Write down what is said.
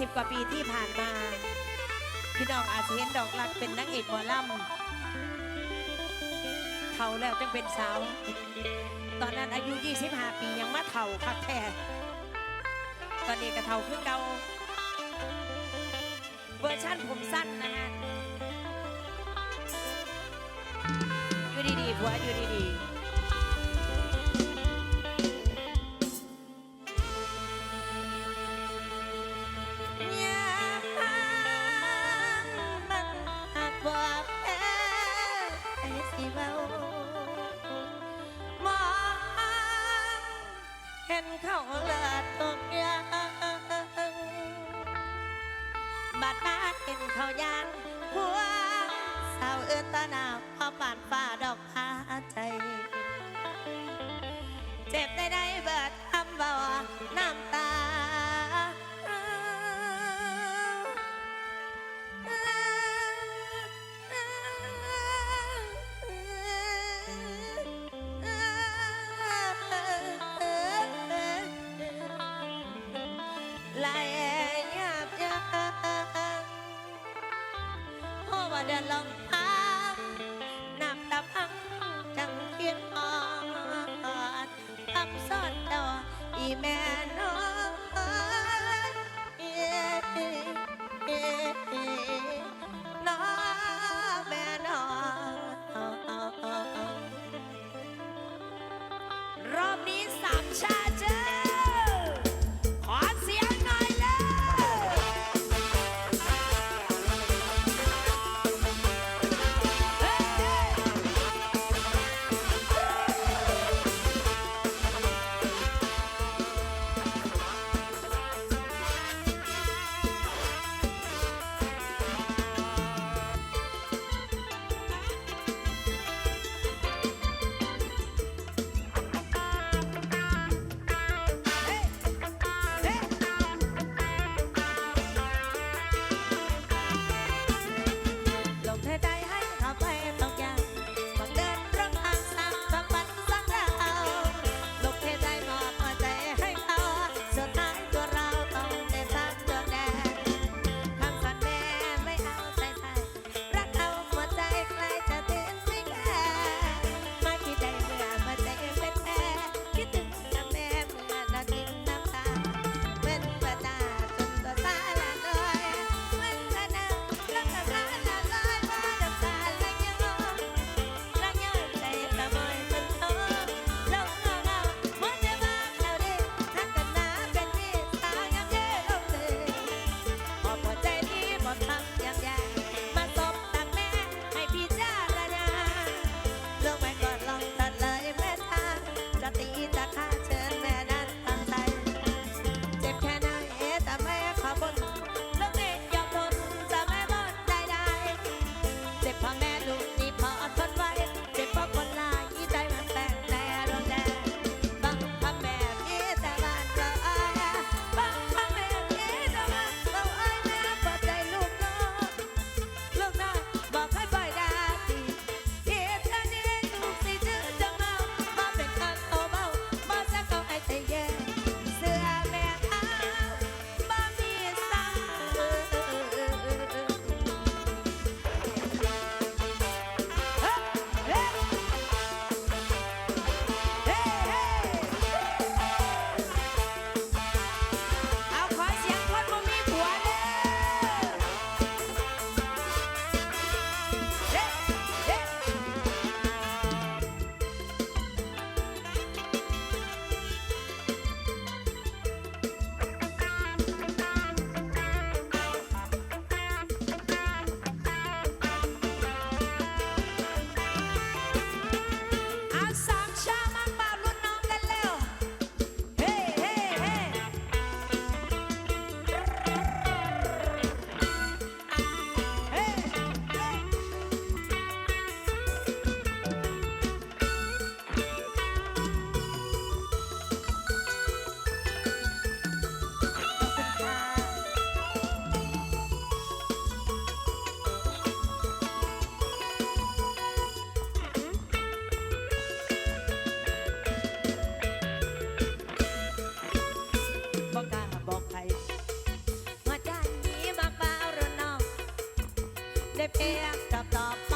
40 กว่าปีที่ผ่านมา พี่น้องอาจจะเห็นดอกลักเป็นนางเอกบอลัมเท่าแล้วจึงเป็นสาว ตอนนั้นอายุ 25 ปียังมาเท่าคักแท้ตอนนี้กระเท่าขึ้นเกาเวอร์ชั่นผมสั้นนะฮะอยู่ดีๆผัวอยู่ดีๆ ไหลหยาบยันเพราะว่าเดืนลองพามนับตาพังจังเขียนอ่อนพับซ้อนต่ออีแม่ The Pierre Tap Tap.